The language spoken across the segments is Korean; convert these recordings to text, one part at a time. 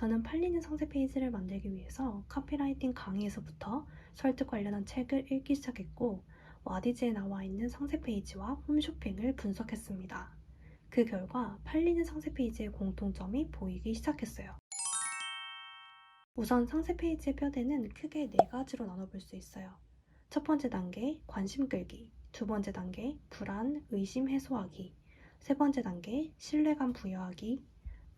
저는 팔리는 상세 페이지를 만들기 위해서 카피라이팅 강의에서부터 설득 관련한 책을 읽기 시작했고 와디즈에 나와 있는 상세 페이지와 홈쇼핑을 분석했습니다. 그 결과 팔리는 상세 페이지의 공통점이 보이기 시작했어요. 우선 상세 페이지의 뼈대는 크게 네 가지로 나눠볼 수 있어요. 첫 번째 단계, 관심 끌기. 두 번째 단계, 불안, 의심 해소하기. 세 번째 단계, 신뢰감 부여하기.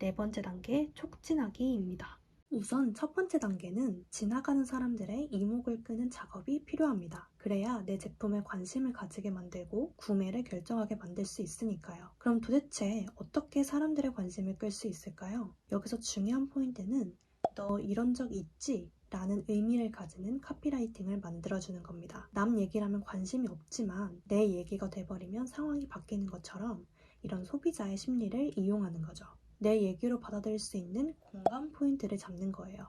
네 번째 단계, 촉진하기입니다. 우선 첫 번째 단계는 지나가는 사람들의 이목을 끄는 작업이 필요합니다. 그래야 내 제품에 관심을 가지게 만들고 구매를 결정하게 만들 수 있으니까요. 그럼 도대체 어떻게 사람들의 관심을 끌 수 있을까요? 여기서 중요한 포인트는 너 이런 적 있지? 라는 의미를 가지는 카피라이팅을 만들어주는 겁니다. 남 얘기라면 관심이 없지만 내 얘기가 돼버리면 상황이 바뀌는 것처럼 이런 소비자의 심리를 이용하는 거죠. 내 얘기로 받아들일 수 있는 공감 포인트를 잡는 거예요.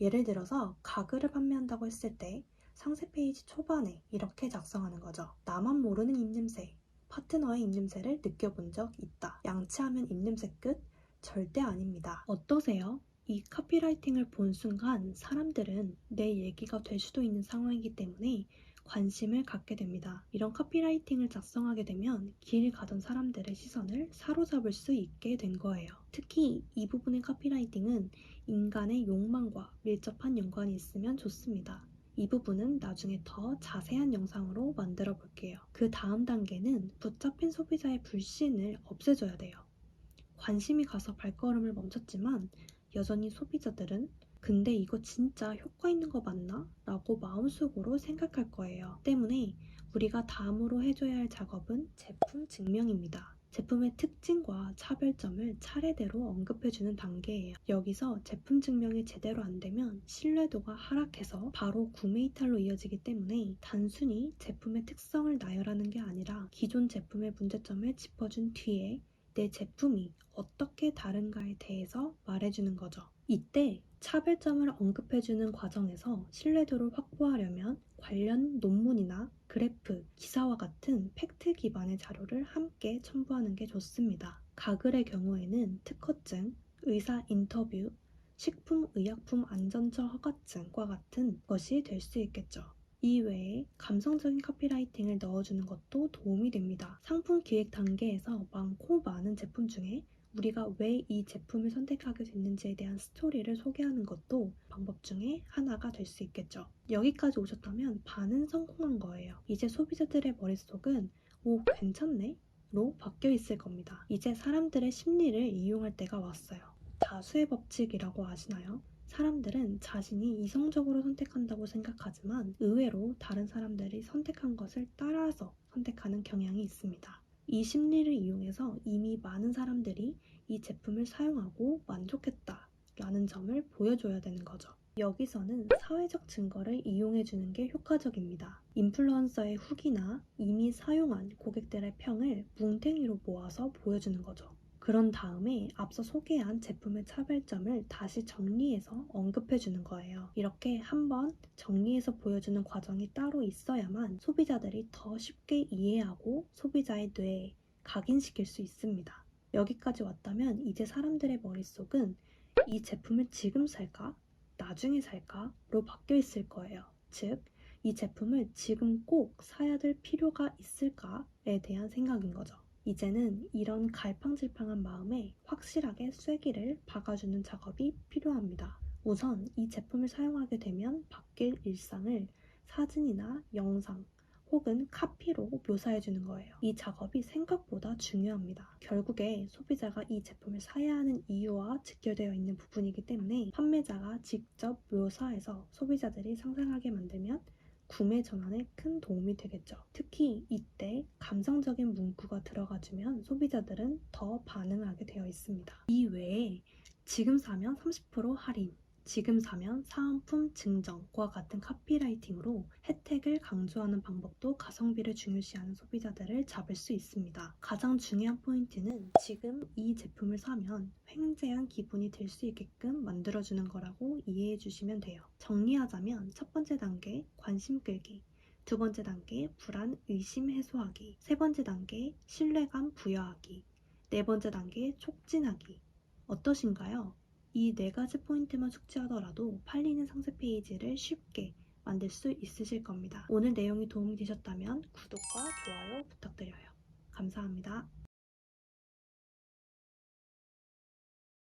예를 들어서 가글을 판매한다고 했을 때 상세 페이지 초반에 이렇게 작성하는 거죠. 나만 모르는 입냄새, 파트너의 입냄새를 느껴본 적 있다. 양치하면 입냄새 끝? 절대 아닙니다. 어떠세요? 이 카피라이팅을 본 순간 사람들은 내 얘기가 될 수도 있는 상황이기 때문에 관심을 갖게 됩니다. 이런 카피라이팅을 작성하게 되면 길 가던 사람들의 시선을 사로잡을 수 있게 된 거예요. 특히 이 부분의 카피라이팅은 인간의 욕망과 밀접한 연관이 있으면 좋습니다. 이 부분은 나중에 더 자세한 영상으로 만들어 볼게요. 그 다음 단계는 붙잡힌 소비자의 불신을 없애줘야 돼요. 관심이 가서 발걸음을 멈췄지만 여전히 소비자들은 근데 이거 진짜 효과 있는 거 맞나? 라고 마음속으로 생각할 거예요. 때문에 우리가 다음으로 해줘야 할 작업은 제품 증명입니다. 제품의 특징과 차별점을 차례대로 언급해주는 단계예요. 여기서 제품 증명이 제대로 안 되면 신뢰도가 하락해서 바로 구매 이탈로 이어지기 때문에 단순히 제품의 특성을 나열하는 게 아니라 기존 제품의 문제점을 짚어준 뒤에 내 제품이 어떻게 다른가에 대해서 말해주는 거죠. 이때 차별점을 언급해주는 과정에서 신뢰도를 확보하려면 관련 논문이나 그래프, 기사와 같은 팩트 기반의 자료를 함께 첨부하는 게 좋습니다. 가글의 경우에는 특허증, 의사 인터뷰, 식품의약품 안전처 허가증과 같은 것이 될 수 있겠죠. 이외에 감성적인 카피라이팅을 넣어주는 것도 도움이 됩니다. 상품 기획 단계에서 많고 많은 제품 중에 우리가 왜 이 제품을 선택하게 됐는지에 대한 스토리를 소개하는 것도 방법 중에 하나가 될 수 있겠죠. 여기까지 오셨다면 반은 성공한 거예요. 이제 소비자들의 머릿속은 오, 괜찮네? 로 바뀌어 있을 겁니다. 이제 사람들의 심리를 이용할 때가 왔어요. 다수의 법칙이라고 아시나요? 사람들은 자신이 이성적으로 선택한다고 생각하지만 의외로 다른 사람들이 선택한 것을 따라서 선택하는 경향이 있습니다. 이 심리를 이용해서 이미 많은 사람들이 이 제품을 사용하고 만족했다 라는 점을 보여줘야 되는 거죠. 여기서는 사회적 증거를 이용해주는 게 효과적입니다. 인플루언서의 후기나 이미 사용한 고객들의 평을 뭉탱이로 모아서 보여주는 거죠. 그런 다음에 앞서 소개한 제품의 차별점을 다시 정리해서 언급해 주는 거예요. 이렇게 한번 정리해서 보여주는 과정이 따로 있어야만 소비자들이 더 쉽게 이해하고 소비자의 뇌에 각인시킬 수 있습니다. 여기까지 왔다면 이제 사람들의 머릿속은 이 제품을 지금 살까? 나중에 살까?로 바뀌어 있을 거예요. 즉, 이 제품을 지금 꼭 사야 될 필요가 있을까에 대한 생각인 거죠. 이제는 이런 갈팡질팡한 마음에 확실하게 쐐기를 박아주는 작업이 필요합니다. 우선 이 제품을 사용하게 되면 바뀔 일상을 사진이나 영상 혹은 카피로 묘사해주는 거예요. 이 작업이 생각보다 중요합니다. 결국에 소비자가 이 제품을 사야 하는 이유와 직결되어 있는 부분이기 때문에 판매자가 직접 묘사해서 소비자들이 상상하게 만들면 구매 전환에 큰 도움이 되겠죠. 특히 이때 감성적인 문구가 들어가주면 소비자들은 더 반응하게 되어 있습니다. 이 외에 지금 사면 30% 할인, 지금 사면 사은품 증정과 같은 카피라이팅으로 혜택을 강조하는 방법도 가성비를 중요시하는 소비자들을 잡을 수 있습니다. 가장 중요한 포인트는 지금 이 제품을 사면 횡재한 기분이 들 수 있게끔 만들어주는 거라고 이해해 주시면 돼요. 정리하자면 첫 번째 단계 관심 끌기, 두 번째 단계 불안 의심 해소하기, 세 번째 단계 신뢰감 부여하기, 네 번째 단계 촉진하기. 어떠신가요? 이 네 가지 포인트만 숙지하더라도 팔리는 상세 페이지를 쉽게 만들 수 있으실 겁니다. 오늘 내용이 도움이 되셨다면 구독과 좋아요 부탁드려요. 감사합니다.